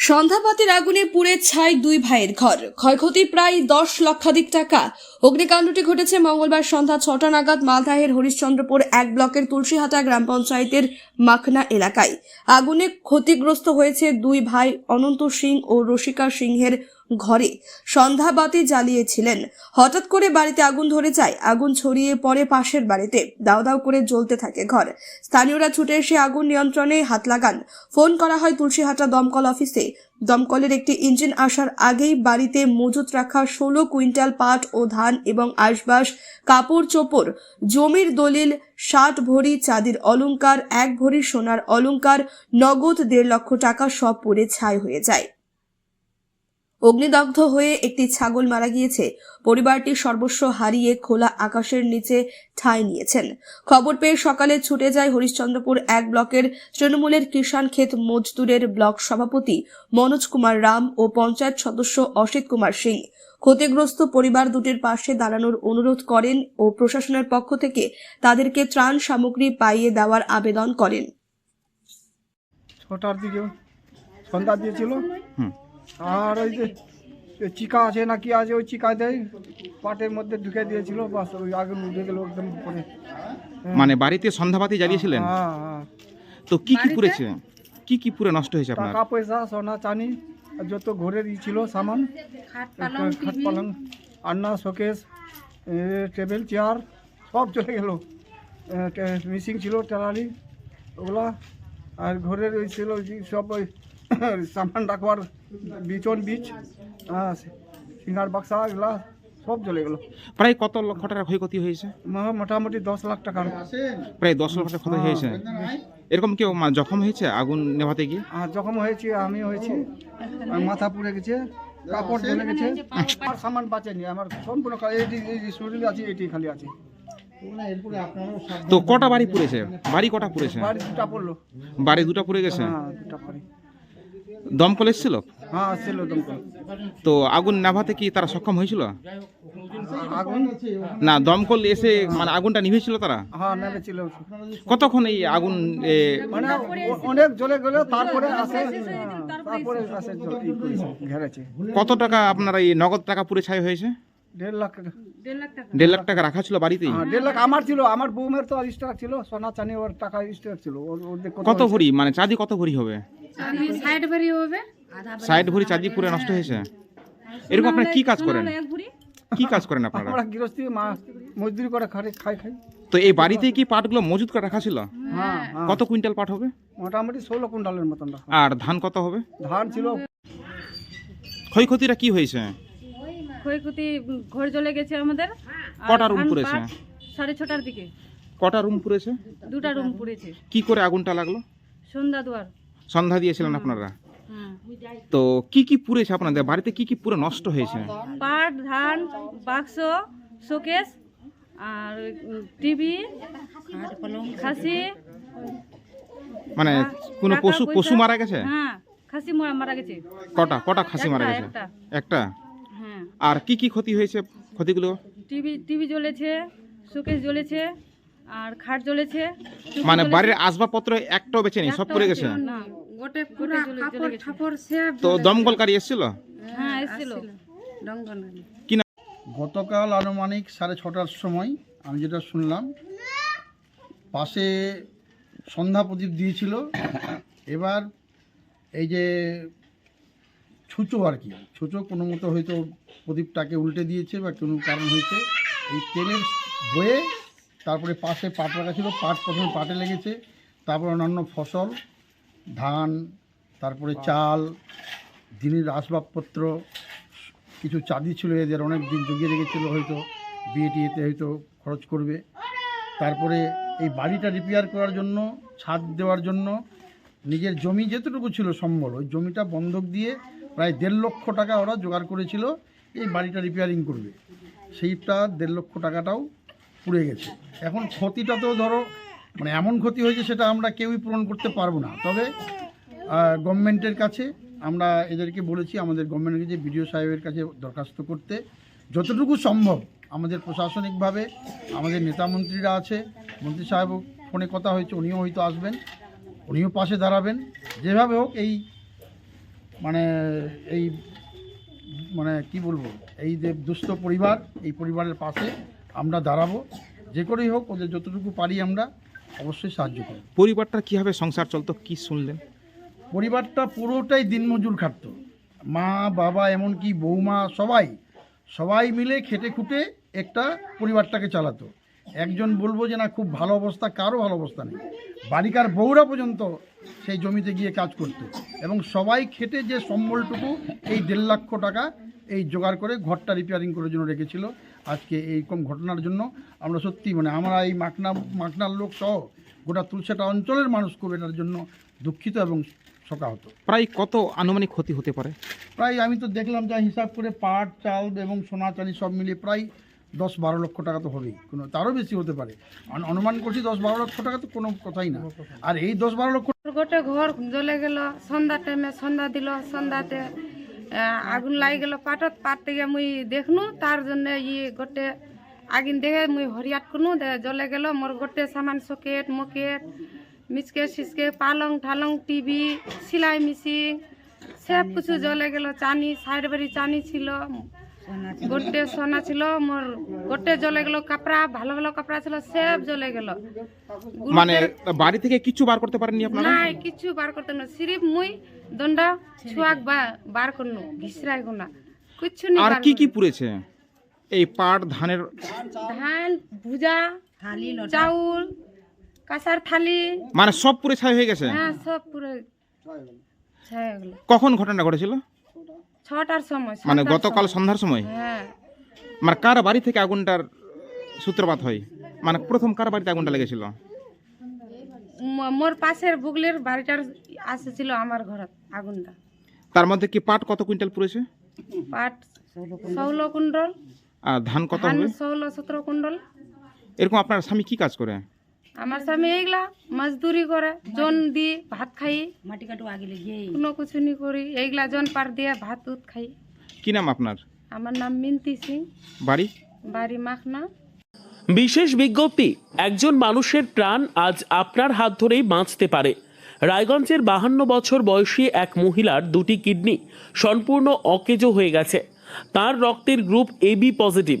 সন্ধ্যাবাতির আগুনে পুড়ে ছাই দুই ভাইয়ের ঘর। ক্ষয়ক্ষতি প্রায় দশ লক্ষাধিক টাকা। অগ্নিকাণ্ডটি ঘটেছে মঙ্গলবার সন্ধ্যা ছটা নাগাদ মালদাহের হরিশ্চন্দ্রপুর এক ব্লকের তুলসীহাটা গ্রাম পঞ্চায়েতের মাখনা এলাকায়। আগুনে ক্ষতিগ্রস্ত হয়েছে দুই ভাই অনন্ত সিং ও রসিকা সিংহের ঘরে সন্ধ্যাবাতি জ্বালিয়েছিলেন। হঠাৎ করে বাড়িতে আগুন ধরে যায়, আগুন ছড়িয়ে পড়ে পাশের বাড়িতে। দাও দাও করে জ্বলতে থাকে ঘর। স্থানীয়রা ছুটে এসে আগুন নিয়ন্ত্রণে হাত লাগান। ফোন করা হয় তুলসীহাটা দমকল অফিসে। দমকলের একটি ইঞ্জিন আসার আগেই বাড়িতে মজুত রাখা ষোলো কুইন্টাল পাট ও ধান এবং আশবাস, কাপড় চোপড়, জমির দলিল ষাট ভরি, চাঁদির অলংকার, এক ভরি সোনার অলংকার, নগদ দেড় লক্ষ টাকা সব পুড়ে ছাই হয়ে যায়। অগ্নিদগ্ধ হয়ে একটি ছাগল মারা গিয়েছে। পরিবারটি সর্বস্ব হারিয়ে খোলা আকাশের নিচে ঠাঁই নিয়েছেন। খবর পেয়ে সকালে ছুটে যায় হরিশ্চন্দ্রপুর এক ব্লকের তৃণমূলের কিষাণ ক্ষেত মজদুরের ব্লক সভাপতি মনোজ কুমার রাম ও পঞ্চায়েত সদস্য অসিত কুমার সিং। ক্ষতিগ্রস্ত পরিবার দুটির পাশে দাঁড়ানোর অনুরোধ করেন ও প্রশাসনের পক্ষ থেকে তাদেরকে ত্রাণ সামগ্রী পাইয়ে দেওয়ার আবেদন করেন। ছটার দিকে সন্ধ্যা দিয়েছিল। হুম। আর ওই যে চিকা আছে না কি আছে ওই চিকা দেয় পাটের মধ্যে ঢুকে দিয়েছিল বাস ওই আগুন উঠে গেল একদম পরে মানে বাড়িতে সন্ধ্যাবাতি জ্বালিয়েছিলেন? হ্যাঁ হ্যাঁ। তো কি কি পুড়েছে? কি কি পুরে নষ্ট হয়েছে আপনার? টাকা পয়সা সোনা চানি আর যত ঘরের ই ছিল সামান খাট পালং আন্না শোকেস টেবিল চেয়ার সব চলে গেল। মিসিং ছিল টেলারি ওগুলা আর ঘরের ওই ছিল সব ওই সামান রাখবার বিচন বীজ হ্যাঁ সিঙ্গার বাক্সা এগুলা সব চলে গেল। প্রায় কত লক্ষ টাকার ক্ষয়ক্ষতি হয়েছে? মোটামুটি দশ লাখ টাকার। প্রায় দশ লক্ষ টাকা ক্ষতি হয়েছে। এরকম কেউ জখম হয়েছে আগুন নেভাতে গিয়ে? যখন হয়েছি আমি হয়েছি মাথা পুড়ে গেছে কাপড় জ্বলে গেছে আর সামান বাঁচেনি আমার সম্পূর্ণ শরীর আছে এটি খালি আছে। তো কটা বাড়ি পুড়েছে? বাড়ি কটা পুড়েছে? বাড়ি দুটা পড়ল। বাড়ি দুটো পুড়ে গেছে? হ্যাঁ দমকল এসেছিল? হ্যাঁ ছিল দমকল তো আগুন নেভাতে কি তারা সক্ষম হয়েছিল? আগুন? না দমকল এসে মানে আগুনটা নিভেছিল তারা? হ্যাঁ কতক্ষণ এই আগুন এ, মানে অনেক জ্বলে গেলে তারপরে আসে হ্যাঁ, তারপরে আসে ঘেরেছে। কত টাকা আপনার এই নগদ টাকা পুরে ছাই হয়েছে? দেড় লাখ টাকা। দেড় লাখ টাকা। রাখা ছিল বাড়িতেই হ্যাঁ, দেড় লাখ আমার ছিল আমার বউমের তো স্টাক ছিল সোনা চানি ওর টাকা স্টাক ছিল কত ভরি? মানে চাঁদি কত ভরি হবে? সাইড ভরি হবে। সাইড ভরি চাঁদি পুরে নষ্ট হয়েছে? এরকম আপনারা কি কাজ করেন? এক কি কাজ করেন আপনারা? আমরা গৃহস্থী মা মজদুরি করে খাই খাই খাই। তো এই বাড়িতে কি পাটগুলো মজুত করে রাখা ছিল? হ্যাঁ হ্যাঁ। কত কুইন্টাল পাট হবে? মোটামুটি ষোলো কুইন্টালের মতন আর ধান কত হবে? ধান ছিল ক্ষয়ক্ষতিটা কি হয়েছে? ক্ষয়ক্ষতি ঘর জ্বলে গেছে আমাদের। কটা রুম পুড়েছে? সাড়ে ছটার দিকে। কটা রুম পুড়েছে? দুটা রুম পুড়েছে। কি করে আগুনটা লাগল? সন্ধ্যা দুয়ার। সন্ধ্যা দিয়েছিলেন আপনারা। তো কি কি পুড়েছে আপনাদের? বাড়িতে কি কি পুরো নষ্ট হয়েছে? পাট ধান বাক্স শোকেস আর টিভি খাসি মানে কোনো পশু পশু মারা গেছে? হ্যাঁ খাসি মারা গেছে। কটা? কটা খাসি মারা গেছে? একটা। একটা? হ্যাঁ। আর কি কি ক্ষতি হয়েছে ক্ষতিগুলো? টিভি টিভি জ্বলেছে শোকেস জ্বলেছে আর খাট জ্বলেছে মানে বাড়ির আসবাবপত্র একটাও বেঁচে নেই সব পড়ে গেছে? না। গোটে পুরা কাপড় ঠাপড় তো দমকলকারী এসেছিল? হ্যাঁ এসেছিল। কি না গতকাল আনুমানিক সাড়ে ছটার সময় আমি যেটা শুনলাম পাশে সন্ধ্যা প্রদীপ দিয়েছিল। এবার এই যে ছুঁচো আর কি ছুঁচো কোনো মতো হয়তো প্রদীপটাকে উল্টে দিয়েছে বা কোনো কারণ হয়েছে। এই তেলের বয়ে তারপরে পাশে পাট রাখা ছিল পাট প্রথমে পাটে লেগেছে তারপর অন্যান্য ফসল ধান তারপরে চাল দিনের আসবাবপত্র কিছু চাঁদি ছিল এদের অনেক দিন জগিয়ে রেখেছিল হয়তো বিয়ে টিয়েতে হয়তো খরচ করবে। তারপরে এই বাড়িটা রিপেয়ার করার জন্য ছাদ দেওয়ার জন্য নিজের জমি যেতটুকু ছিল সম্বল ওই জমিটা বন্ধক দিয়ে প্রায় দেড় লক্ষ টাকা ওরা জোগাড় করেছিল এই বাড়িটা রিপেয়ারিং করবে। সেইটা দেড় লক্ষ টাকাটাও পুড়ে গেছে। এখন ক্ষতিটা তো ধরো মানে এমন ক্ষতি হয়েছে সেটা আমরা কেউই পূরণ করতে পারব না। তবে গভর্নমেন্টের কাছে আমরা এদেরকে বলেছি, আমাদের গভর্নমেন্টের কাছে বিডিও সাহেবের কাছে দরখাস্ত করতে, যতটুকু সম্ভব আমাদের প্রশাসনিকভাবে আমাদের নেতা মন্ত্রীরা আছে, মন্ত্রী সাহেব ফোনে কথা হয়েছে, উনিও হয়তো আসবেন, উনিও পাশে দাঁড়াবেন, যেভাবে হোক এই মানে এই মানে কি বলব, এই যে দুস্থ পরিবার, এই পরিবারের পাশে আমরা দাঁড়াবো, যে করেই হোক, ওদের যতটুকু পারি আমরা অবশ্যই সাহায্য করে পরিবারটা কীভাবে সংসার চলতো কি শুনলেন? পরিবারটা পুরোটাই দিনমজুর খাটতো। মা বাবা এমনকি বৌমা সবাই সবাই মিলে খেটে খুঁটে একটা পরিবারটাকে চালাতো। একজন বলব যে না খুব ভালো অবস্থা কারও ভালো অবস্থা নেই। বালিকার বউরা পর্যন্ত সেই জমিতে গিয়ে কাজ করতো এবং সবাই খেটে যে সম্বলটুকু এই দেড় লক্ষ টাকা এই জোগাড় করে ঘরটা রিপেয়ারিং করার জন্য রেখেছিল। আজকে এইরকম ঘটনার জন্য আমরা সত্যি মানে আমরা এই মাকনা মাকনার লোক সহ গোটা তুলসেটা অঞ্চলের মানুষ খুব এটার জন্য দুঃখিত এবং শোকাহত। প্রায় কত আনুমানিক ক্ষতি হতে পারে? প্রায় আমি তো দেখলাম যা হিসাব করে পাট চাল এবং সোনা চাঁদি সব মিলিয়ে প্রায় দশ বারো লক্ষ টাকা তো হবেই। কোনো তারও বেশি হতে পারে। অনুমান করছি দশ বারো লক্ষ টাকা তো কোনো কথাই না। আর এই দশ বারো লক্ষ গোটে ঘর জ্বলে গেল সন্ধ্যা টাইমে সন্ধ্যা দিল সন্ধ্যাতে আগুন লাগি গেল পাটত পাট থেকে মুই দেখনু তার জন্য ই গোটে আগুন দেখে মুই হরিয়াট করনু জলে গেল মোর গোটে সামান সকেট মকেট মিচকে সিচকে পালং ঠালং টিভি সেলাই মেশিন সব কিছু জলে গেল চানি সাইড বাড়ি চানি ছিল গোটে সোনা ছিল মোর গোটে জ্বলে গেল কাপড়া ভালো ভালো কাপড়া ছিল সব জ্বলে গেল মানে বাড়ি থেকে কিছু বার করতে পারেননি আপনারা নাই কিছু বার করতে না সিরিফ মুই দন্ডা ছুয়াক বা বার করনু ঘিসরাই গুনা কিছু নি আর কি কি। পুড়েছে এই পাট ধানের ধান ভুজা চাউল কাঁসার থালি মানে সব পুড়ে ছাই হয়ে গেছে হ্যাঁ সব পুরো ছায়া গেল কখন ঘটনা ঘটেছিল ছটার সময় মানে গতকাল সন্ধ্যার সময়? হ্যাঁ। মানে কার বাড়ি থেকে আগুনটার সূত্রপাত হয়? মানে প্রথম কার বাড়িতে আগুনটা লেগেছিল? মোর পাশের বুগলের বাড়িটার আসেছিল আমার ঘরত আগুনটা। তার মধ্যে কি পাট কত কুইন্টাল পুড়েছে পাট ষোলো কুণ্ডল আর ধান কত হবে? ষোলো সতেরো কুণ্ডল এরকম আপনার স্বামী কি কাজ করে? আমার স্বামী এইগুলা মজদুরি করে জন দিয়ে ভাত খাই। মাটি কাটু আগে কোনো কিছু নি করি এইগুলা জন পার দিয়ে ভাত উত খাই। কি নাম আপনার? আমার নাম মিন্তি সিং। বাড়ি? বাড়ি মাখনা। বিশেষ বিজ্ঞপ্তি একজন মানুষের প্রাণ আজ আপনার হাত ধরেই বাঁচতে পারে। রায়গঞ্জের বাহান্ন বছর বয়সী এক মহিলার দুটি কিডনি সম্পূর্ণ অকেজো হয়ে গেছে। তার রক্তের গ্রুপ এবি পজিটিভ।